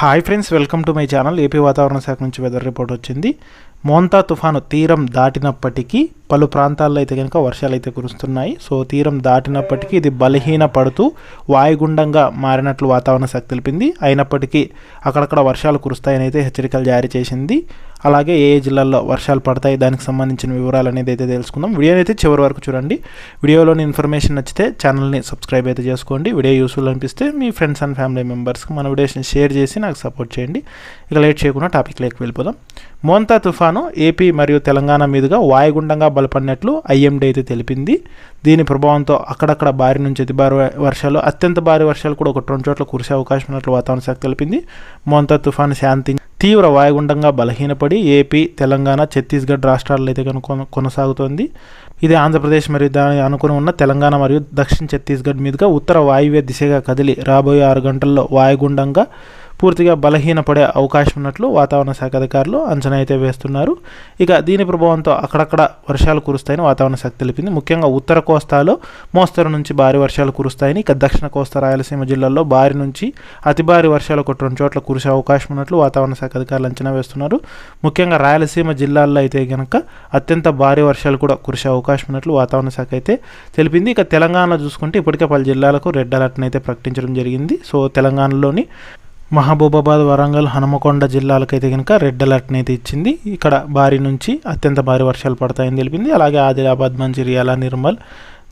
Hi friends welcome to my channel AP వాతావరణ శాఖ నుంచి వెదర్ రిపోర్ట్ వచ్చింది. మోంతా తుఫాను తీరం దాటినప్పటికీ పలు ప్రాంతాల్లో అయితే కనుక వర్షాలు అయితే కురుస్తున్నాయి. సో తీరం దాటినప్పటికీ ఇది బలహీన పడుతూ వాయుగుండంగా మారినట్లు వాతావరణ శాఖ తెలిపింది. అయినప్పటికీ అక్కడక్కడ వర్షాలు కురుస్తాయని అయితే హెచ్చరికలు జారీ చేసింది. అలాగే ఏ జిల్లాల్లో వర్షాలు పడతాయి దానికి సంబంధించిన వివరాలు అనేది అయితే తెలుసుకుందాం. వీడియోని అయితే చివరి వరకు చూడండి. వీడియోలోని ఇన్ఫర్మేషన్ నచ్చితే ఛానల్ని సబ్స్క్రైబ్ అయితే చేసుకోండి. వీడియో యూస్ఫుల్ అనిపిస్తే మీ ఫ్రెండ్స్ అండ్ ఫ్యామిలీ మెంబర్స్కి మన వీడియోస్ని షేర్ చేసి నాకు సపోర్ట్ చేయండి. ఇక లేట్ చేయకుండా టాపిక్ లేక వెళ్ళిపోదాం. మోంతా తుఫాన్ ఏపీ మరియు తెలంగాణ మీదుగా వాయుగుండంగా బలపడినట్లు ఐఎండీ అయితే తెలిపింది. దీని ప్రభావంతో అక్కడక్కడ భారీ నుంచి అతి భారీ వర్షాలు అత్యంత భారీ వర్షాలు కూడా ఒక రెండు చోట్ల కురిసే అవకాశం ఉన్నట్లు వాతావరణ శాఖ తెలిపింది. మోంతా తుఫాను శాంతి తీవ్ర వాయుగుండంగా బలహీనపడి ఏపీ తెలంగాణ ఛత్తీస్గఢ్ రాష్ట్రాల్లో అయితే కనుక కొనసాగుతోంది. ఇది ఆంధ్రప్రదేశ్ మరియు దాని అనుకుని ఉన్న తెలంగాణ మరియు దక్షిణ ఛత్తీస్గఢ్ మీదుగా ఉత్తర వాయువ్య దిశగా కదిలి రాబోయే ఆరు గంటల్లో వాయుగుండంగా పూర్తిగా బలహీనపడే అవకాశం ఉన్నట్లు వాతావరణ శాఖ అధికారులు అంచనా అయితే వేస్తున్నారు. ఇక దీని ప్రభావంతో అక్కడక్కడ వర్షాలు కురుస్తాయని వాతావరణ శాఖ తెలిపింది. ముఖ్యంగా ఉత్తర కోస్తాలో మోస్తరు నుంచి భారీ వర్షాలు కురుస్తాయని ఇక దక్షిణ కోస్తా రాయలసీమ జిల్లాల్లో భారీ నుంచి అతి భారీ వర్షాలు ఒక రెండు చోట్ల కురిసే అవకాశం ఉన్నట్లు వాతావరణ శాఖ అధికారులు అంచనా వేస్తున్నారు. ముఖ్యంగా రాయలసీమ జిల్లాల్లో అయితే కనుక అత్యంత భారీ వర్షాలు కూడా కురిసే అవకాశం ఉన్నట్లు వాతావరణ శాఖ అయితే తెలిపింది. ఇక తెలంగాణ చూసుకుంటే ఇప్పటికే పలు జిల్లాలకు రెడ్ అలర్ట్ని అయితే ప్రకటించడం జరిగింది. సో తెలంగాణలోని మహబూబాబాద్ వరంగల్ హనుమకొండ జిల్లాలకైతే కనుక రెడ్ అలర్ట్ని అయితే ఇచ్చింది. ఇక్కడ భారీ నుంచి అత్యంత భారీ వర్షాలు పడతాయని తెలిపింది. అలాగే ఆదిలాబాద్ మంచిర్యాల నిర్మల్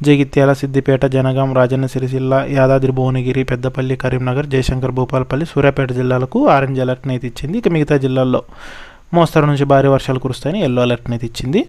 జగిత్యాల సిద్దిపేట జనగాం రాజన్న సిరిసిల్ల యాదాద్రి భువనగిరి పెద్దపల్లి కరీంనగర్ జయశంకర్ భూపాలపల్లి సూర్యాపేట జిల్లాలకు ఆరెంజ్ అలర్ట్ని అయితే ఇచ్చింది. ఇక మిగతా జిల్లాల్లో మోస్తరు నుంచి భారీ వర్షాలు కురుస్తాయని ఎల్లో అలర్ట్ని అయితే ఇచ్చింది.